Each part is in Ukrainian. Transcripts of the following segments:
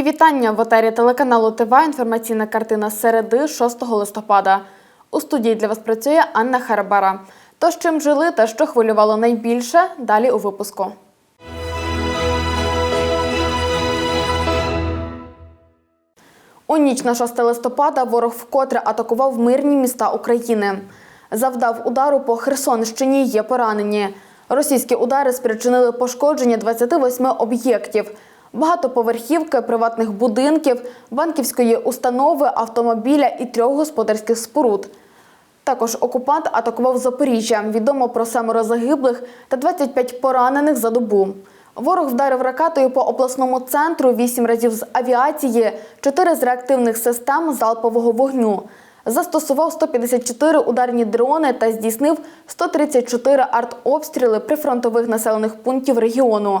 Мої вітання в етері телеканалу ТВ. Інформаційна картина середи 6 листопада. У студії для вас працює Анна Харабара. То, з чим жили та що хвилювало найбільше, далі у випуску. У ніч на 6 листопада ворог вкотре атакував мирні міста України. Завдав удару по Херсонщині, є поранені. Російські удари спричинили пошкодження 28 об'єктів. Багатоповерхівки, приватних будинків, банківської установи, автомобіля і трьох господарських споруд. Також окупант атакував Запоріжжя. Відомо про семеро загиблих та 25 поранених за добу. Ворог вдарив ракетою по обласному центру 8 разів з авіації, 4 з реактивних систем залпового вогню. Застосував 154 ударні дрони та здійснив 134 артобстріли прифронтових населених пунктів регіону.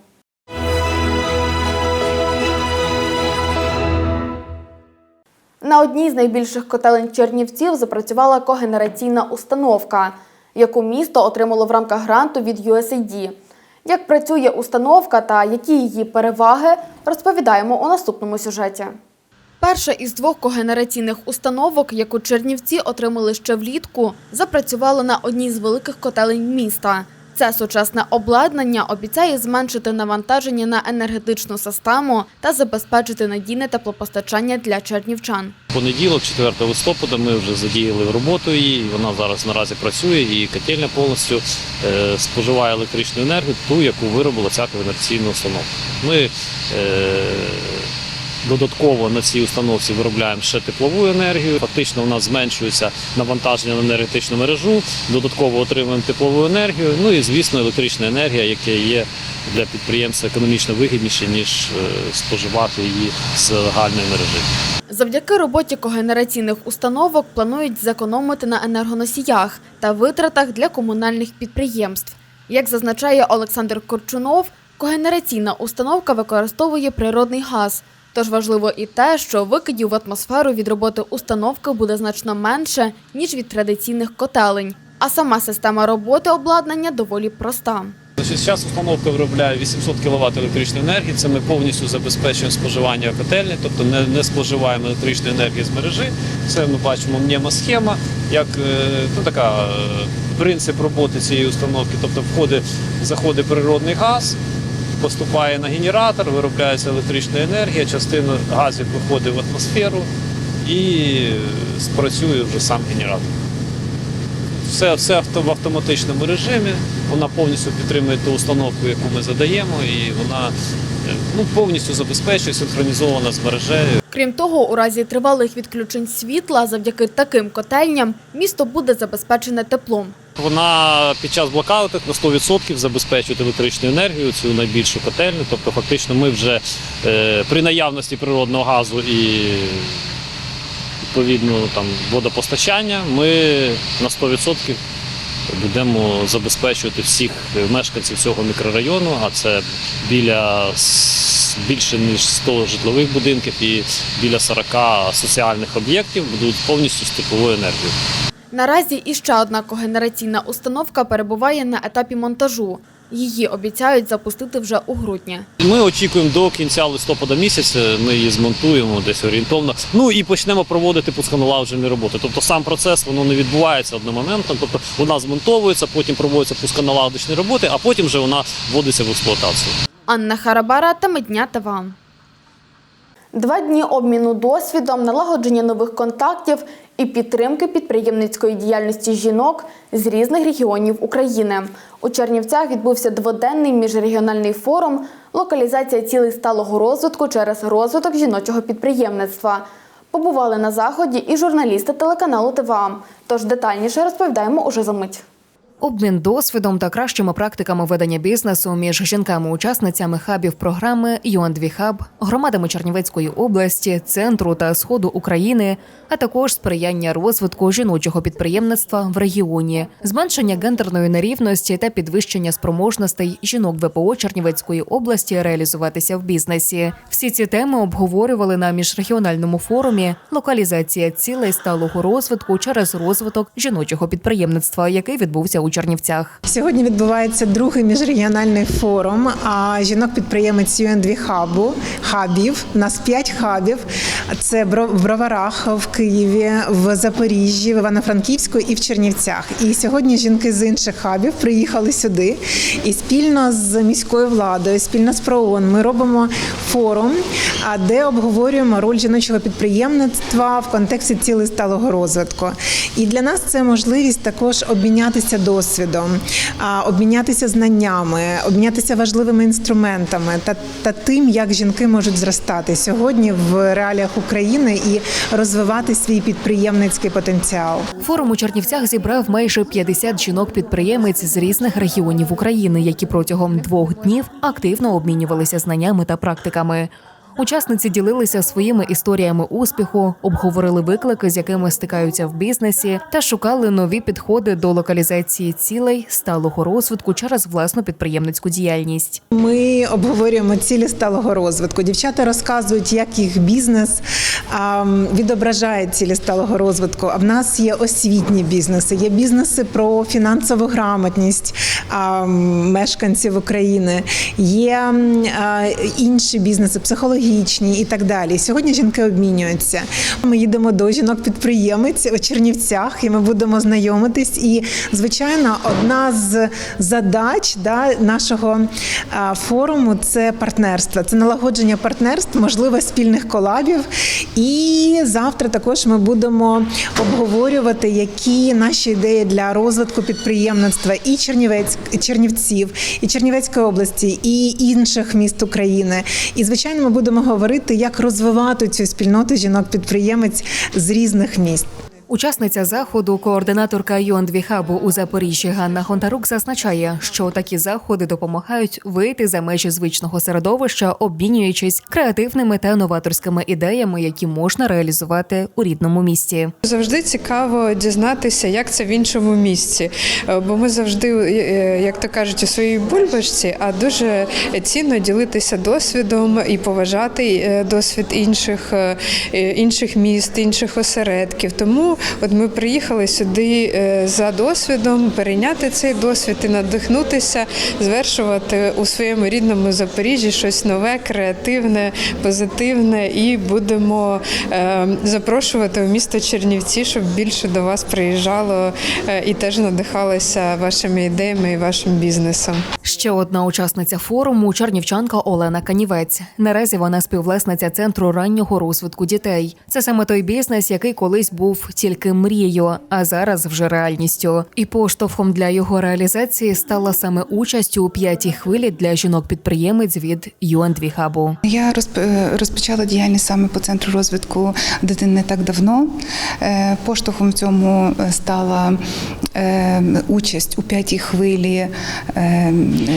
На одній з найбільших котелень Чернівців запрацювала когенераційна установка, яку місто отримало в рамках гранту від USAID. Як працює установка та які її переваги, розповідаємо у наступному сюжеті. Перша із двох когенераційних установок, яку Чернівці отримали ще влітку, запрацювала на одній з великих котелень міста. Це сучасне обладнання обіцяє зменшити навантаження на енергетичну систему та забезпечити надійне теплопостачання для чернівчан. Понеділок, 4 листопада, ми вже задіяли роботу її. Вона зараз наразі працює і котельня повністю е, споживає електричну енергію, ту, яку виробила ця когенераційна установка. Ми е, додатково на цій установці виробляємо ще теплову енергію. Фактично у нас зменшується навантаження на енергетичну мережу, додатково отримуємо теплову енергію. Ну і звісно, електрична енергія, яка є для підприємства економічно вигідніше, ніж е, споживати її з загальної мережі. Завдяки роботі когенераційних установок планують зекономити на енергоносіях та витратах для комунальних підприємств. Як зазначає Олександр Корчунов, когенераційна установка використовує природний газ. Тож важливо і те, що викидів в атмосферу від роботи установки буде значно менше, ніж від традиційних котелень. А сама система роботи обладнання доволі проста. Зараз установка виробляє 800 кВт електричної енергії. Це ми повністю забезпечуємо споживання котельні, тобто не, не споживаємо електричної енергії з мережі. Це ми бачимо мнемосхема, як е, ну, така е, принцип роботи цієї установки. Тобто входить, заходить природний газ, поступає на генератор, виробляється електрична енергія, частина газів виходить в атмосферу і спрацює вже сам генератор. Все, все в автоматичному режимі. Вона повністю підтримує ту установку, яку ми задаємо, і вона е, ну, повністю забезпечує синхронізована з мережею. Крім того, у разі тривалих відключень світла, завдяки таким котельням, місто буде забезпечене теплом. Вона під час блокаутів на 100% забезпечує електричну енергію, цю найбільшу котельню. Тобто, фактично, ми вже е, при наявності природного газу і відповідно там водопостачання, ми на 100% будемо забезпечувати всіх мешканців цього мікрорайону, а це біля більше ніж 100 житлових будинків і біля 40 соціальних об'єктів будуть повністю з тепловою енергією. Наразі іще одна когенераційна установка перебуває на етапі монтажу. Її обіцяють запустити вже у грудні. Ми очікуємо до кінця листопада місяця. Ми її змонтуємо десь орієнтовно. Ну і почнемо проводити пусконалагоджені роботи. Тобто сам процес воно не відбувається одномоментно. Тобто вона змонтовується, потім проводяться пусконалагодочні роботи, а потім вже вона вводиться в експлуатацію. Анна Харабара та Медня ТВ. Два дні обміну досвідом, налагодження нових контактів і підтримки підприємницької діяльності жінок з різних регіонів України. У Чернівцях відбувся дводенний міжрегіональний форум Локалізація цілей сталого розвитку через розвиток жіночого підприємництва. Побували на заході і журналісти телеканалу ТВА. Тож детальніше розповідаємо уже за мить. Обмін досвідом та кращими практиками ведення бізнесу між жінками-учасницями хабів програми «Юандві Хаб, громадами Чернівецької області, центру та сходу України, а також сприяння розвитку жіночого підприємництва в регіоні, зменшення гендерної нерівності та підвищення спроможностей жінок ВПО Чернівецької області реалізуватися в бізнесі. Всі ці теми обговорювали на міжрегіональному форумі Локалізація цілей сталого розвитку через розвиток жіночого підприємництва, який відбувся у Чернівцях. Сьогодні відбувається другий міжрегіональний форум а жінок-підприємець UNDV хабу хабів. У нас п'ять хабів. Це в Броварах, в Києві, в Запоріжжі, в Івано-Франківську і в Чернівцях. І сьогодні жінки з інших хабів приїхали сюди і спільно з міською владою, спільно з ПРООН ми робимо форум, де обговорюємо роль жіночого підприємництва в контексті цілей сталого розвитку. І для нас це можливість також обмінятися досвідом, а, обмінятися знаннями, обмінятися важливими інструментами та, та тим, як жінки можуть зростати сьогодні в реаліях України і розвивати свій підприємницький потенціал. Форум у Чернівцях зібрав майже 50 жінок-підприємець з різних регіонів України, які протягом двох днів активно обмінювалися знаннями та практиками. Учасниці ділилися своїми історіями успіху, обговорили виклики, з якими стикаються в бізнесі, та шукали нові підходи до локалізації цілей сталого розвитку через власну підприємницьку діяльність. Ми обговорюємо цілі сталого розвитку. Дівчата розказують, як їх бізнес відображає цілі сталого розвитку. А в нас є освітні бізнеси, є бізнеси про фінансову грамотність мешканців України, є інші бізнеси, психологічні і так далі. Сьогодні жінки обмінюються. Ми їдемо до жінок-підприємець у Чернівцях, і ми будемо знайомитись. І звичайно, одна з задач да, нашого форуму це партнерство, це налагодження партнерств, можливо, спільних колабів. І завтра також ми будемо обговорювати, які наші ідеї для розвитку підприємництва і Чернівець, Чернівців, і Чернівецької області, і інших міст України. І звичайно, ми будемо говорити, як розвивати цю спільноту жінок-підприємець з різних міст. Учасниця заходу, координаторка юандві хабу у Запоріжжі Ганна Гонтарук зазначає, що такі заходи допомагають вийти за межі звичного середовища, обмінюючись креативними та новаторськими ідеями, які можна реалізувати у рідному місті. Завжди цікаво дізнатися, як це в іншому місці. Е, Бо ми завжди, е, як то кажуть, у своїй бульбашці, а дуже цінно ділитися досвідом і поважати е, досвід інших, інших міст, інших осередків. Тому от ми приїхали сюди е, за досвідом, перейняти цей досвід і надихнутися, звершувати у своєму рідному Запоріжжі щось нове, креативне, позитивне, і будемо е, запрошувати у місто Чернівці, щоб більше до вас приїжджало е, і теж надихалося вашими ідеями і вашим бізнесом. Ще одна учасниця форуму чернівчанка Олена Канівець. Наразі вона співвласниця центру раннього розвитку дітей. Це саме той бізнес, який колись був тільки мрією, а зараз вже реальністю. І поштовхом для його реалізації стала саме участь у п'ятій хвилі для жінок-підприємець від UNDV Хабу. Я е, розпочала діяльність саме по центру розвитку дитини не так давно. Е, Поштовхом цьому е, стала участь у п'ятій хвилі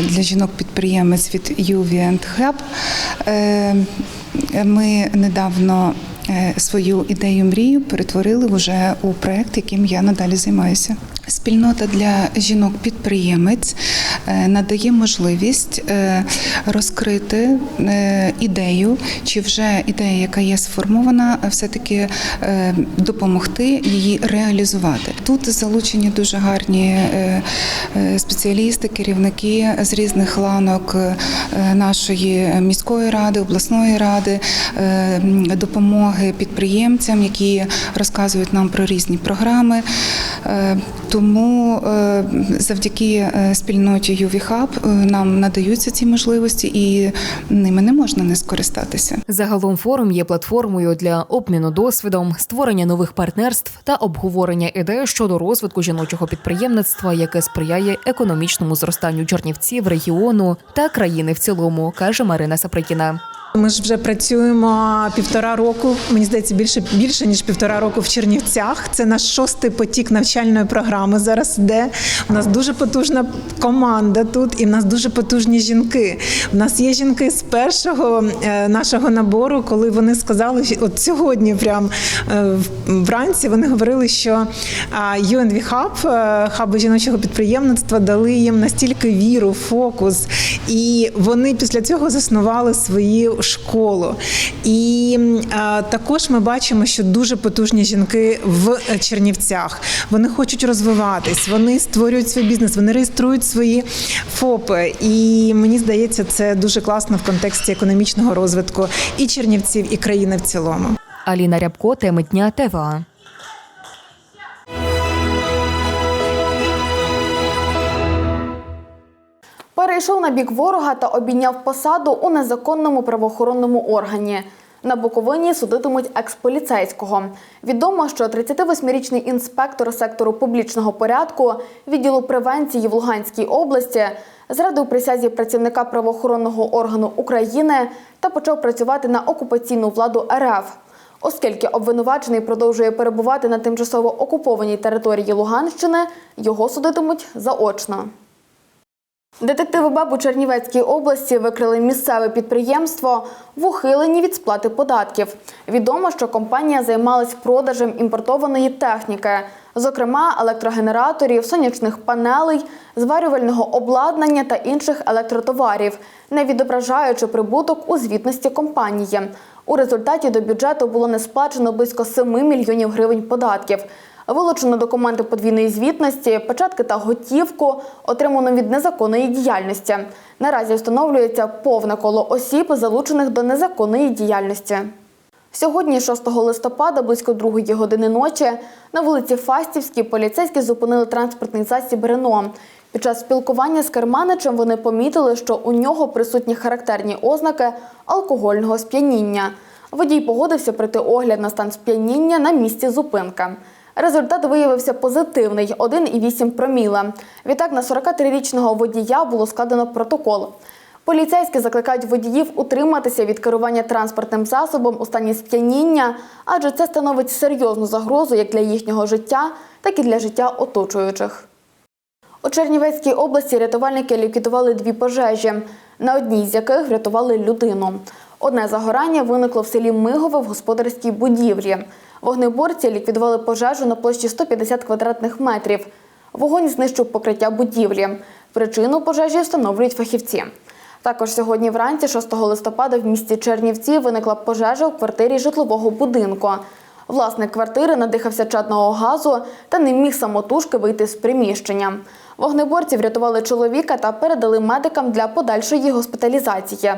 для жінок-підприємець від Hub. Ми недавно е, свою ідею мрію перетворили вже у проект, яким я надалі займаюся. Спільнота для жінок-підприємець е, надає можливість е, розкрити е, ідею, чи вже ідея, яка є сформована, все-таки допомогти її реалізувати. Тут залучені дуже гарні спеціалісти, керівники з різних ланок нашої міської ради, обласної ради, допомоги підприємцям, які розказують нам про різні програми. Е, Тому е, завдяки е, спільноті ЮВІХАБ нам надаються ці можливості, і ними не можна не скористатися. Загалом форум є платформою для обміну досвідом, створення нових партнерств та обговорення ідей щодо розвитку жіночого підприємництва, яке сприяє економічному зростанню Чернівців, регіону та країни в цілому, каже Марина Саприкіна. Ми ж вже працюємо півтора року. Мені здається, більше більше ніж півтора року в Чернівцях. Це наш шостий потік навчальної програми. Зараз йде. У нас дуже потужна команда тут, і в нас дуже потужні жінки. У нас є жінки з першого е, нашого набору, коли вони сказали, от сьогодні, прям е, вранці, вони говорили, що UNV Hub, е, хаби жіночого підприємництва, дали їм настільки віру, фокус, і вони після цього заснували свою школу. І також ми бачимо, що дуже потужні жінки в е, Чернівцях. Вони хочуть розвиватись, вони створюють свій бізнес, вони реєструють свої ФОПи. І мені здається, це дуже класно в контексті економічного розвитку і Чернівців, і країни в цілому. Аліна Рябко, теми дня ТВА. Перейшов на бік ворога та обійняв посаду у незаконному правоохоронному органі. На Буковині судитимуть експоліцейського. Відомо, що 38-річний інспектор сектору публічного порядку відділу превенції в Луганській області зрадив присязі працівника правоохоронного органу України та почав працювати на окупаційну владу РФ. Оскільки обвинувачений продовжує перебувати на тимчасово окупованій території Луганщини, його судитимуть заочно. Детективи БАБ у Чернівецькій області викрили місцеве підприємство в ухиленні від сплати податків. Відомо, що компанія займалась продажем імпортованої техніки, зокрема електрогенераторів, сонячних панелей, зварювального обладнання та інших електротоварів, не відображаючи прибуток у звітності компанії. У результаті до бюджету було не сплачено близько 7 мільйонів гривень податків. Вилучено документи подвійної звітності, печатки та готівку, отримано від незаконної діяльності. Наразі встановлюється повне коло осіб, залучених до незаконної діяльності. Сьогодні, 6 листопада, близько 2 години ночі, на вулиці Фастівській поліцейські зупинили транспортний засіб Рено. Під час спілкування з керманичем вони помітили, що у нього присутні характерні ознаки алкогольного сп'яніння. Водій погодився пройти огляд на стан сп'яніння на місці зупинки. Результат виявився позитивний 1,8 проміла. Відтак на 43-річного водія було складено протокол. Поліцейські закликають водіїв утриматися від керування транспортним засобом у стані сп'яніння, адже це становить серйозну загрозу як для їхнього життя, так і для життя оточуючих. У Чернівецькій області рятувальники ліквідували дві пожежі, на одній з яких врятували людину. Одне загорання виникло в селі Мигове в господарській будівлі. Вогнеборці ліквідували пожежу на площі 150 квадратних метрів. Вогонь знищив покриття будівлі. Причину пожежі встановлюють фахівці. Також сьогодні вранці, 6 листопада, в місті Чернівці виникла пожежа у квартирі житлового будинку. Власник квартири надихався чадного газу та не міг самотужки вийти з приміщення. Вогнеборці врятували чоловіка та передали медикам для подальшої госпіталізації.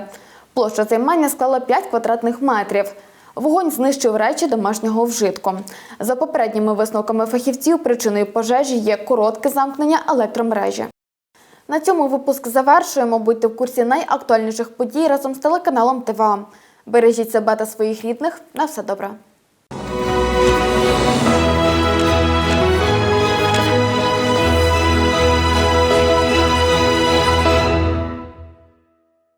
Площа займання склала 5 квадратних метрів. Вогонь знищив речі домашнього вжитку. За попередніми висновками фахівців, причиною пожежі є коротке замкнення електромережі. На цьому випуск завершуємо. Будьте в курсі найактуальніших подій разом з телеканалом ТВА. Бережіть себе та своїх рідних. На все добре.